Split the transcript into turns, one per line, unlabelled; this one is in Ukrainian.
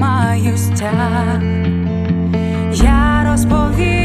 маю стяг, я розповім.